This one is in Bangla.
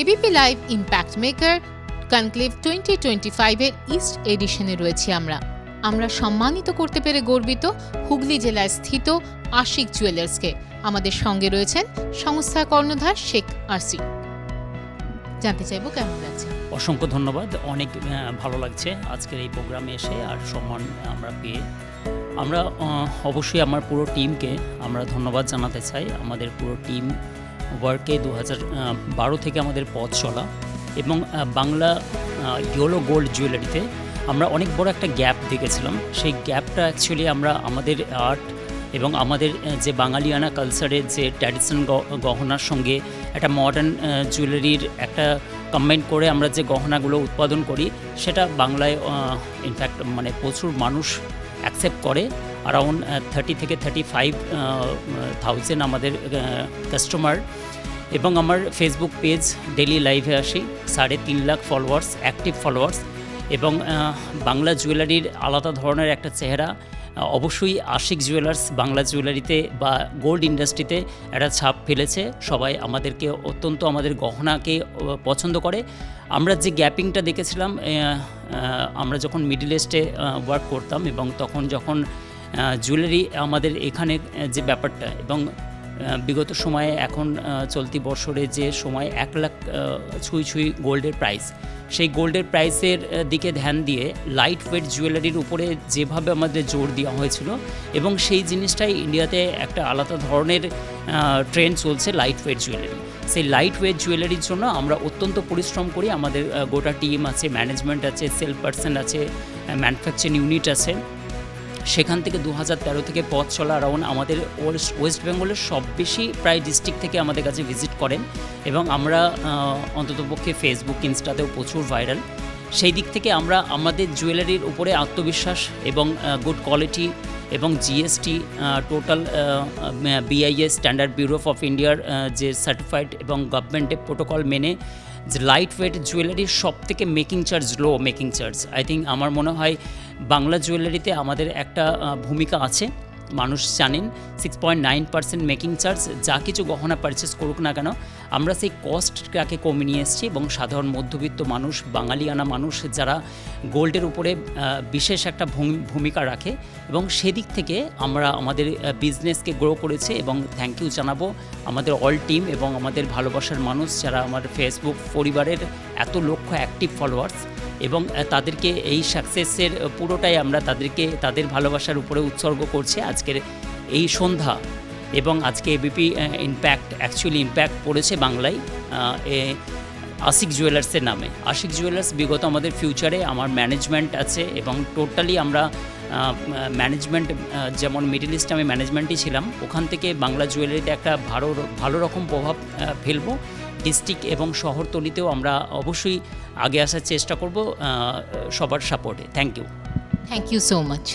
ABP live impact maker conclave twenty twenty ফাইভের ইস্ট এডিশনে রয়েছি আমরা। আমরা সম্মানিত করতে পেরে গর্বিত হুগলি জেলায় স্থিত আশিক জুয়েলার্সকে আমাদের সঙ্গে রয়েছেন সংস্থা কর্ণধার শেখ আরসি। জানতে চাইব কেমন লাগছে? অসংখ্য ধন্যবাদ। অনেক ভালো লাগছে আজকের এই প্রোগ্রামে এসে আর সম্মান আমরা পেয়ে। আমরা অবশ্যই আমার পুরো টিমকে আমরা ধন্যবাদ জানাতে চাই। আমাদের পুরো টিম ওয়ার্কে দু বারো থেকে আমাদের পথ চলা এবং বাংলা ইয়োলো গোল্ড জুয়েলারিতে আমরা অনেক বড় একটা গ্যাপ দেখেছিলাম। সেই গ্যাপটা অ্যাকচুয়ালি আমরা আমাদের আর্ট এবং আমাদের যে বাঙালিয়ানা কালচারের যে ট্র্যাডিশনাল গহনার সঙ্গে একটা মডার্ন জুয়েলারির একটা কম্বাইন করে আমরা যে গহনাগুলো উৎপাদন করি, সেটা বাংলায় ইনফ্যাক্ট মানে প্রচুর মানুষ অ্যাকসেপ্ট করে। অ্যারাউন্ড থার্টি থেকে থার্টি ফাইভ থাউজেন্ড আমাদের কাস্টমার এবং আমার ফেসবুক পেজ ডেলি লাইভে আসি, সাড়ে তিন লাখ ফলোয়ার্স অ্যাক্টিভ ফলোয়ার্স এবং বাংলা জুয়েলারির আলাদা ধরনের একটা চেহারা অবশ্যই আশিক জুয়েলার্স বাংলা জুয়েলারিতে বা গোল্ড ইন্ডাস্ট্রিতে একটা ছাপ ফেলেছে। সবাই আমাদেরকে অত্যন্ত, আমাদের গহনাকে পছন্দ করে। আমরা যে গ্যাপিংটা দেখেছিলাম আমরা যখন মিডল ইস্টে ওয়ার্ক করতাম এবং তখন যখন জুয়েলারি আমাদের এখানে যে ব্যাপারটা এবং বিগত সময়ে এখন চলতি বছরে যে সময় এক লাখ ছুঁই ছুঁই গোল্ডের প্রাইস সেই গোল্ডের প্রাইসের দিকে ধ্যান দিয়ে লাইট ওয়েট জুয়েলারির উপরে যেভাবে আমাদের জোর দেওয়া হয়েছিল এবং সেই জিনিসটাই ইন্ডিয়াতে একটা আলাদা ধরনের ট্রেন্ড চলছে লাইট ওয়েট জুয়েলারি সেই লাইট ওয়েট জুয়েলারির জন্য আমরা অত্যন্ত পরিশ্রম করি। আমাদের গোটা টিম আছে ম্যানেজমেন্ট আছে সেল পার্সন আছে ম্যানুফ্যাকচারিং ইউনিট আছে। সেখান থেকে দু হাজার তেরো থেকে পথ চলা রাউন্ড আমাদের ওয়েস্ট বেঙ্গলের সব বেশি প্রায় ডিস্ট্রিক্ট থেকে আমাদের কাছে ভিজিট করেন এবং আমরা অন্ততপক্ষে ফেসবুক ইনস্টাতেও প্রচুর ভাইরাল সেই দিক থেকে আমরা আমাদের জুয়েলারির উপরে আত্মবিশ্বাস এবং গুড কোয়ালিটি এবং GST total BIS standard bureau of ইন্ডিয়ার যে সার্টিফাইড এবং গভর্নমেন্টের প্রোটোকল মেনে যে লাইট ওয়েট জুয়েলারির সব থেকে making charge low making charge I think আমার মনে হয় বাংলা জুয়েলারিতে আমাদের একটা ভূমিকা আছে। মানুষ জানেন six point nine percent making charge যা কিছু গহনা পারচেস করুক না কেন, আমরা সেই কস্টটাকে কমিয়ে নিয়ে এসেছি এবং সাধারণ মধ্যবিত্ত মানুষ, বাঙালিয়ানা মানুষ যারা গোল্ডের উপরে বিশেষ একটা ভূমি- ভূমিকা রাখে এবং সেদিক থেকে আমরা আমাদের বিজনেসকে গ্রো করেছে এবং থ্যাংক ইউ জানাব আমাদের অল টিম এবং আমাদের ভালোবাসার মানুষ যারা আমার ফেসবুক পরিবারের এত লক্ষ অ্যাক্টিভ ফলোয়ার্স এবং তাদেরকে এই সাকসেসের পুরোটাই আমরা তাদেরকে, তাদের ভালোবাসার উপরে উৎসর্গ করছি আজকের এই সন্ধ্যা। এবং আজকে এবিপি ইম্প্যাক্ট অ্যাকচুয়ালি ইম্প্যাক্ট পড়েছে বাংলায় আশিক জুয়েলার্সের নামে। আশিক জুয়েলার্স বিগত আমাদের ফিউচারে আমার ম্যানেজমেন্ট আছে এবং টোটালি আমরা ম্যানেজমেন্ট যেমন মিডল ইস্ট আমি ম্যানেজমেন্টই ছিলাম, ওখান থেকে বাংলা জুয়েলারিতে একটা ভালো ভালো রকম প্রভাব ফেলব। ডিস্ট্রিক্ট এবং শহরতলিতেও আমরা অবশ্যই আগে আসার চেষ্টা করব সবার সাপোর্টে। Thank you thank you so much